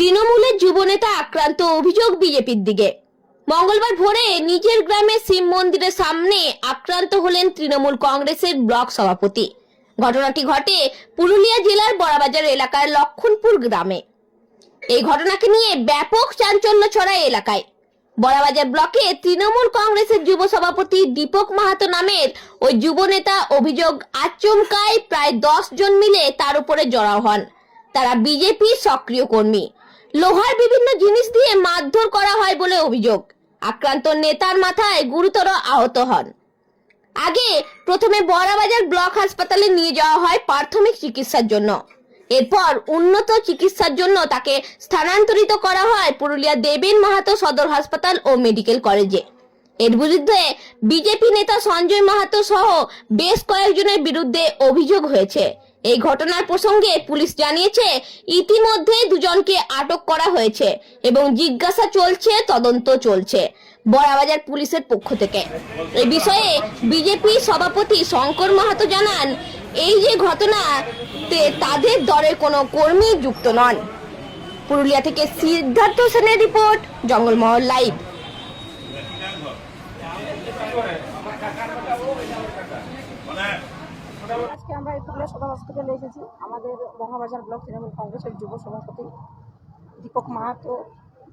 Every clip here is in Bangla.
তৃণমূলের যুবনেতা আক্রান্ত অভিযোগ বিজেপির দিকে। মঙ্গলবার ভোরে নিজের গ্রামে শিব মন্দিরের সামনে আক্রান্ত হলেন তৃণমূল কংগ্রেসের ব্লক সভাপতি। ঘটনাটি ঘটে পুরুলিয়া জেলার বড়াবাজার এলাকার লক্ষণপুর গ্রামে। এই ঘটনাকে নিয়ে ব্যাপক চাঞ্চল্য ছড়ায় এলাকায়। বড়াবাজার ব্লকে তৃণমূল কংগ্রেসের যুব সভাপতি দীপক মাহাতো নামের ওই যুবনেতা অভিযোগ আচমকায় প্রায় দশ জন মিলে তার উপরে জড়াও হন। তারা বিজেপির সক্রিয় কর্মী। লোহার বিভিন্ন জিনিস দিয়ে মারধর করা হয় বলে অভিযোগ। আক্রান্ত নেতার মাথায় গুরুতর আহত হন। আগে প্রথমে বড়াবাজার ব্লক হাসপাতালে নিয়ে যাওয়া হয় প্রাথমিক চিকিৎসার জন্য। এরপর উন্নত চিকিৎসার জন্য তাকে স্থানান্তরিত করা হয় পুরুলিয়া দেবেন মাহাতো সদর হাসপাতাল ও মেডিকেল কলেজে। এর বিরুদ্ধে বিজেপি নেতা সঞ্জয় মাহাতো সহ বেশ কয়েকজনের বিরুদ্ধে অভিযোগ হয়েছে। এই ঘটনার প্রসঙ্গে পুলিশ জানিয়েছে, ইতিমধ্যে দুজনকে আটক করা হয়েছে এবং জিজ্ঞাসা চলছে, তদন্ত চলছে বড়াবাজার পুলিশের পক্ষ থেকে। এই বিষয়ে বিজেপি সভাপতি শঙ্কর মাহাতো জানান, এই যে ঘটনা তাদের দলের কোনো কর্মী যুক্ত নন। পুরুলিয়া থেকে সিদ্ধার্থ সেনের রিপোর্ট, জঙ্গলমহল লাইভ। আমরা সদর হসপিটালে এসেছি। আমাদের মহাবাজার ব্লক তৃণমূল কংগ্রেসের যুব সভাপতি দীপক মাহাতো,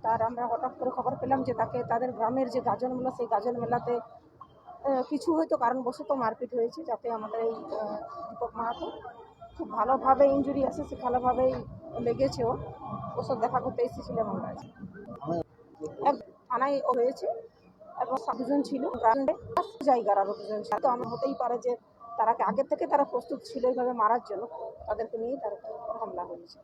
তার আমরা হঠাৎ করে খবর পেলাম যে তাকে তাদের গ্রামের যে গাজন মেলা, সেই গাজন মেলাতে কিছু হয়তো কারণবশত মারপিট হয়েছে যাতে আমাদের এই দীপক মাহাতো খুব ভালোভাবে ইঞ্জুরি আছে, সে ভালোভাবেই লেগেছে ওর। ওষুধ দেখা করতে এসেছিলাম আমরা। এক থানায় ও হয়েছে, এবং দুজন ছিল। জায়গার আরও দুজন তো আমার হতেই পারে যে তারা আগে থেকে তারা প্রস্তুত ছিল এইভাবে মারার জন্য তাদেরকে নিয়ে তার হামলা হয়েছে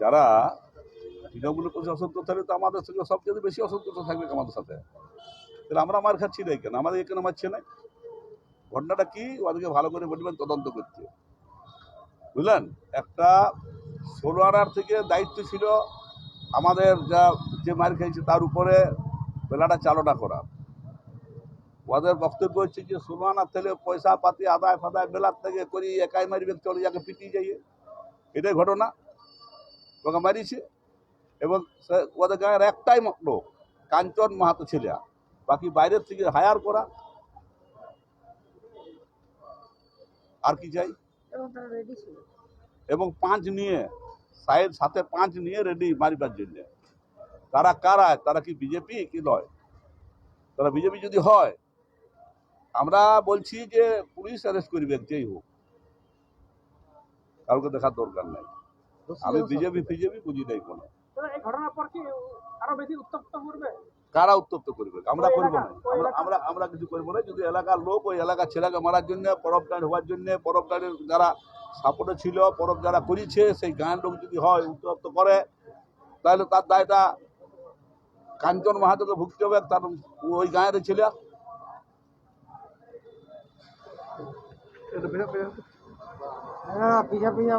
যারা তৃণমূলের প্রতি অসন্তোষ থাকলে তো আমাদের সঙ্গে সবচেয়ে বেশি অসন্তোষ থাকবে আমাদের সাথে। তাহলে আমরা মার খাচ্ছি না কেন? আমাদের এখানে মারছে না? ঘটনাটা কি? ওদেরকে ভালো করে বলবেন, তদন্ত করতে বুঝলেন? একটা ষোলো আনার থেকে দায়িত্ব ছিল আমাদের যা, যে মার খেয়েছে তার উপরে বেলাটা চালনা করা। ওদের বক্তব্য হচ্ছে যে ষোলো আনার থেকে পয়সা পাতি আদায় ফাদায় বেলার থেকে করি একাই মারিবে, চলে যাকে পিটিয়ে যাইয়ে। এটাই ঘটনা। ওকে মারিছে। এবং ওদের গাঁয়ের একটাই লোক, কাঞ্চন মাহাতো ছেলে। বাকি বাইরের থেকে হায়ার করা। আর কি চাই? এবং তারা রেডি ছিল। এবং পাঁচ নিয়ে সাহেব সাথে পাঁচ নিয়ে রেডি মারিবার জন্য। তারা কারা? তারা কি বিজেপি কি নয়? তারা বিজেপি যদি হয় আমরা বলছি যে পুলিশ অ্যারেস্ট করবে যেই হোক। কাউকে দেখার দরকার নাই। আমি বিজেপি ফিজেপি বুঝি নাই কোনো। এই ঘটনার পর কি আরও বেশি উত্তপ্ত করবে? কারা উত্তপ্ত করবে? আমরা করব না। আমরা আমরা আমরা কিছু করব না। যদি এলাকার লোক ওই এলাকার ছেলেকে মারার জন্য পরব টাইড হওয়ার জন্য পরব টাইডের যারা সাপোর্টে ছিল পরব যারা করেছে সেই গাঁয়ের লোক যদি হয় উত্তপ্ত করে তাহলে তার দায়টা কাঞ্চন মাহাতোকে ভুগতে হবে তার ওই গাঁয়ের ছেলে। হ্যাঁ পিজা পিজা